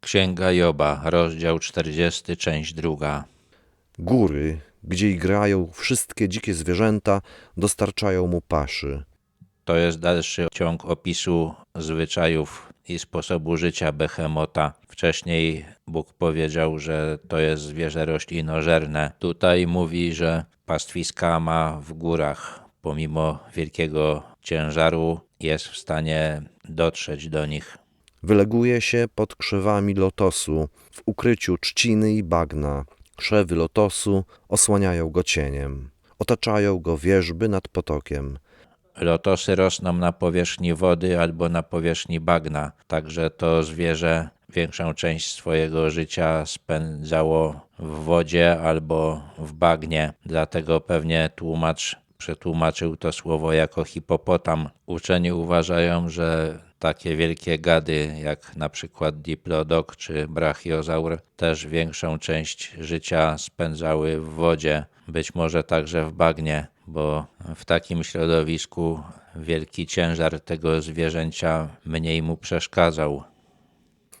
Księga Joba, rozdział 40, część druga. Góry, gdzie igrają wszystkie dzikie zwierzęta, dostarczają mu paszy. To jest dalszy ciąg opisu zwyczajów i sposobu życia behemota. Wcześniej Bóg powiedział, że to jest zwierzę roślinożerne. Tutaj mówi, że pastwiska ma w górach. Pomimo wielkiego ciężaru jest w stanie dotrzeć do nich. Wyleguje się pod krzewami lotosu, w ukryciu trzciny i bagna. Krzewy lotosu osłaniają go cieniem. Otaczają go wierzby nad potokiem. Lotosy rosną na powierzchni wody albo na powierzchni bagna, także to zwierzę większą część swojego życia spędzało w wodzie albo w bagnie. Dlatego pewnie tłumacz przetłumaczył to słowo jako hipopotam. Uczeni uważają, że takie wielkie gady jak na przykład diplodok czy brachiozaur też większą część życia spędzały w wodzie, być może także w bagnie, bo w takim środowisku wielki ciężar tego zwierzęcia mniej mu przeszkadzał.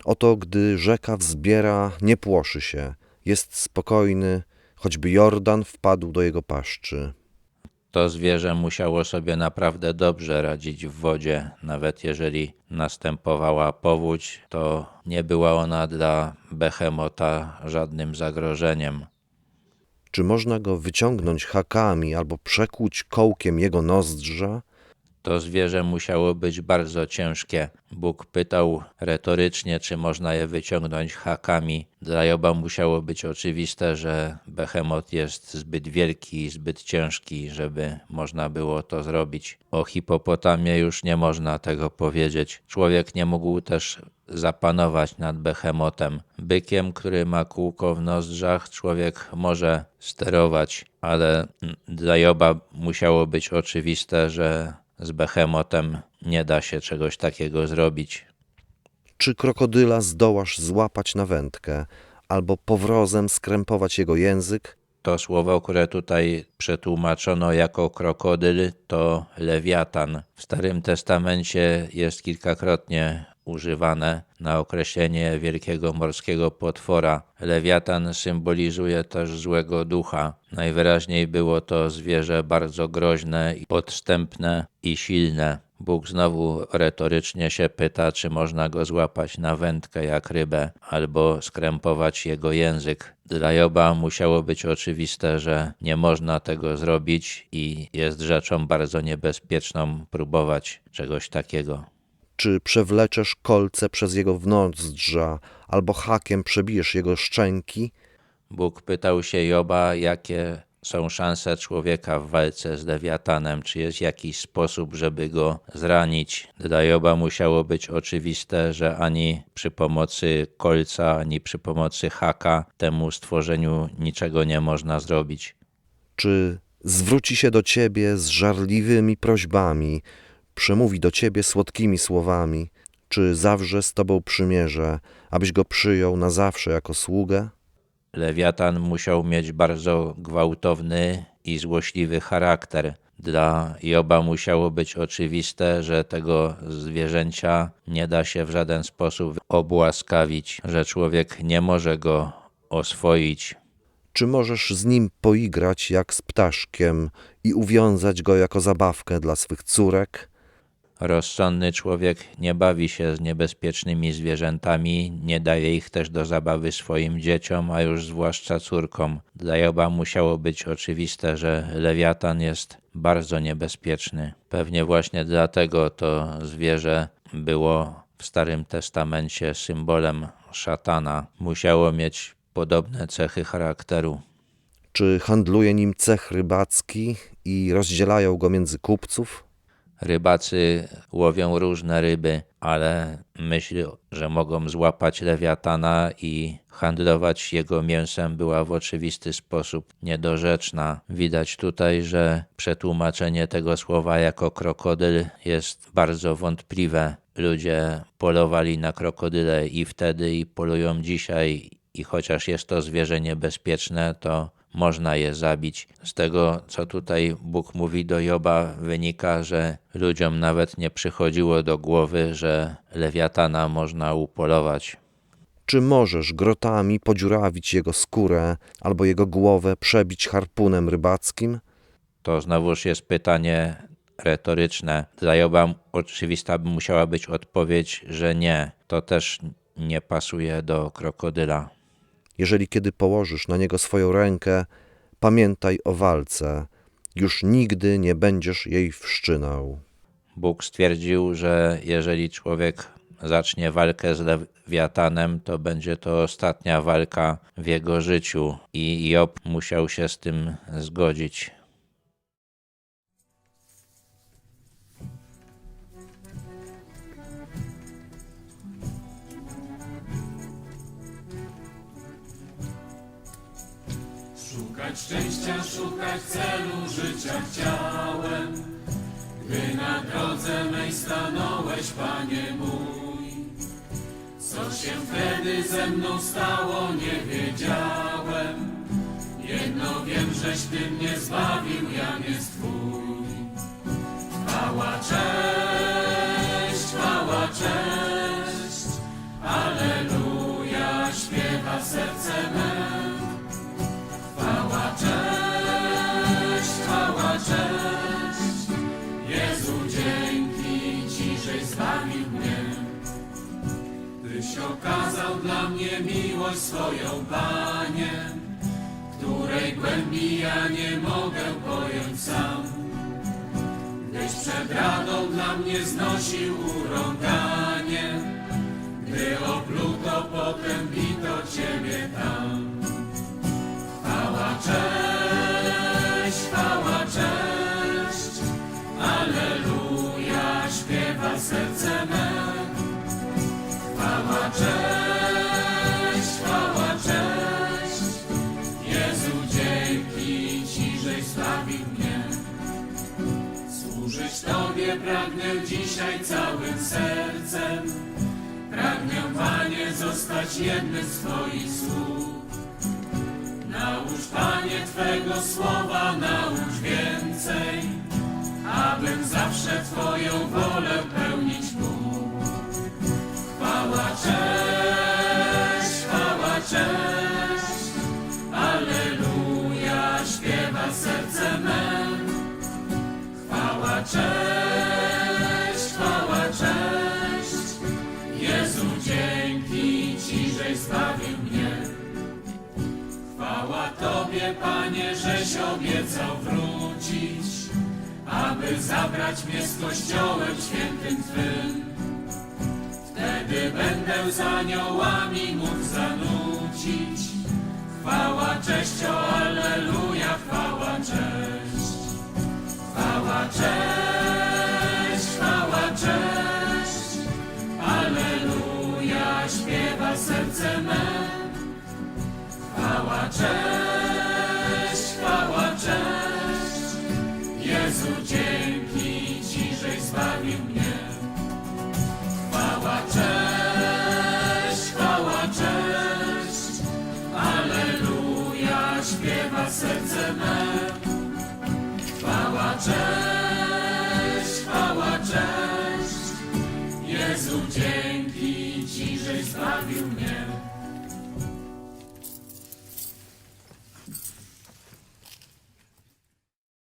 Oto gdy rzeka wzbiera, nie płoszy się. Jest spokojny, choćby Jordan wpadł do jego paszczy. To zwierzę musiało sobie naprawdę dobrze radzić w wodzie, nawet jeżeli następowała powódź, to nie była ona dla behemota żadnym zagrożeniem. Czy można go wyciągnąć hakami albo przekłuć kołkiem jego nozdrza? To zwierzę musiało być bardzo ciężkie. Bóg pytał retorycznie, czy można je wyciągnąć hakami. Dla Joba musiało być oczywiste, że behemot jest zbyt wielki i zbyt ciężki, żeby można było to zrobić. O hipopotamie już nie można tego powiedzieć. Człowiek nie mógł też zapanować nad behemotem. Bykiem, który ma kółko w nozdrzach, człowiek może sterować, ale dla Joba musiało być oczywiste, że z behemotem nie da się czegoś takiego zrobić. Czy krokodyla zdołasz złapać na wędkę, albo powrozem skrępować jego język? To słowo, które tutaj przetłumaczono jako krokodyl, to lewiatan. W Starym Testamencie jest kilkakrotnie używane na określenie wielkiego morskiego potwora. Lewiatan symbolizuje też złego ducha. Najwyraźniej było to zwierzę bardzo groźne, podstępne i silne. Bóg znowu retorycznie się pyta, czy można go złapać na wędkę jak rybę, albo skrępować jego język. Dla Joba musiało być oczywiste, że nie można tego zrobić i jest rzeczą bardzo niebezpieczną próbować czegoś takiego. Czy przewleczesz kolce przez jego nozdrza, albo hakiem przebijesz jego szczęki? Bóg pytał się Joba, jakie są szanse człowieka w walce z lewiatanem, czy jest jakiś sposób, żeby go zranić. Dla Joba musiało być oczywiste, że ani przy pomocy kolca, ani przy pomocy haka temu stworzeniu niczego nie można zrobić. Czy zwróci się do ciebie z żarliwymi prośbami, przemówi do ciebie słodkimi słowami, czy zawrze z tobą przymierze, abyś go przyjął na zawsze jako sługę? Lewiatan musiał mieć bardzo gwałtowny i złośliwy charakter. Dla Joba musiało być oczywiste, że tego zwierzęcia nie da się w żaden sposób obłaskawić, że człowiek nie może go oswoić. Czy możesz z nim poigrać jak z ptaszkiem i uwiązać go jako zabawkę dla swych córek? Rozsądny człowiek nie bawi się z niebezpiecznymi zwierzętami, nie daje ich też do zabawy swoim dzieciom, a już zwłaszcza córkom. Dla Joba musiało być oczywiste, że lewiatan jest bardzo niebezpieczny. Pewnie właśnie dlatego to zwierzę było w Starym Testamencie symbolem szatana. Musiało mieć podobne cechy charakteru. Czy handluje nim cech rybacki i rozdzielają go między kupców? Rybacy łowią różne ryby, ale myśl, że mogą złapać lewiatana i handlować jego mięsem była w oczywisty sposób niedorzeczna. Widać tutaj, że przetłumaczenie tego słowa jako krokodyl jest bardzo wątpliwe. Ludzie polowali na krokodyle i wtedy i polują dzisiaj i chociaż jest to zwierzę niebezpieczne, to można je zabić. Z tego, co tutaj Bóg mówi do Joba, wynika, że ludziom nawet nie przychodziło do głowy, że lewiatana można upolować. Czy możesz grotami podziurawić jego skórę albo jego głowę przebić harpunem rybackim? To znowuż jest pytanie retoryczne. Zajoba oczywista by musiała być odpowiedź, że nie. To też nie pasuje do krokodyla. Jeżeli kiedy położysz na niego swoją rękę, pamiętaj o walce. Już nigdy nie będziesz jej wszczynał. Bóg stwierdził, że jeżeli człowiek zacznie walkę z lewiatanem, to będzie to ostatnia walka w jego życiu i Job musiał się z tym zgodzić. Szukać szczęścia, szukać celu życia chciałem, gdy na drodze mej stanąłeś, Panie mój. Co się wtedy ze mną stało, nie wiedziałem. Jedno wiem, żeś Ty mnie zbawił, Jan jest Twój. Chwała, Tyś okazał dla mnie miłość swoją, Panie, której głębi ja nie mogę pojąć sam. Gdyś przed radą dla mnie znosił urąganie, gdy opluto, potem bito Ciebie tam. Chwała, cześć, chwała, cześć, Aleluja, śpiewa serce me. Pragnę dzisiaj całym sercem, pragnę, Panie, zostać jednym z Twoich sług. Naucz, Panie, Twego słowa, naucz więcej, abym zawsze Twoją wolę pełnić mógł. Chwała, cześć, chwała, cześć, Aleluja, śpiewa serce me. Chwała, cześć, zbawił mnie. Chwała Tobie, Panie, żeś obiecał wrócić, aby zabrać mnie z Kościołem świętym Twym. Wtedy będę z aniołami mógł zanucić. Cześć, chwała, cześć. Jezu, dzięki Ci, żeś zbawił mnie. Chwała, cześć, chwała, cześć. Aleluja, śpiewa serce me. Chwała, cześć.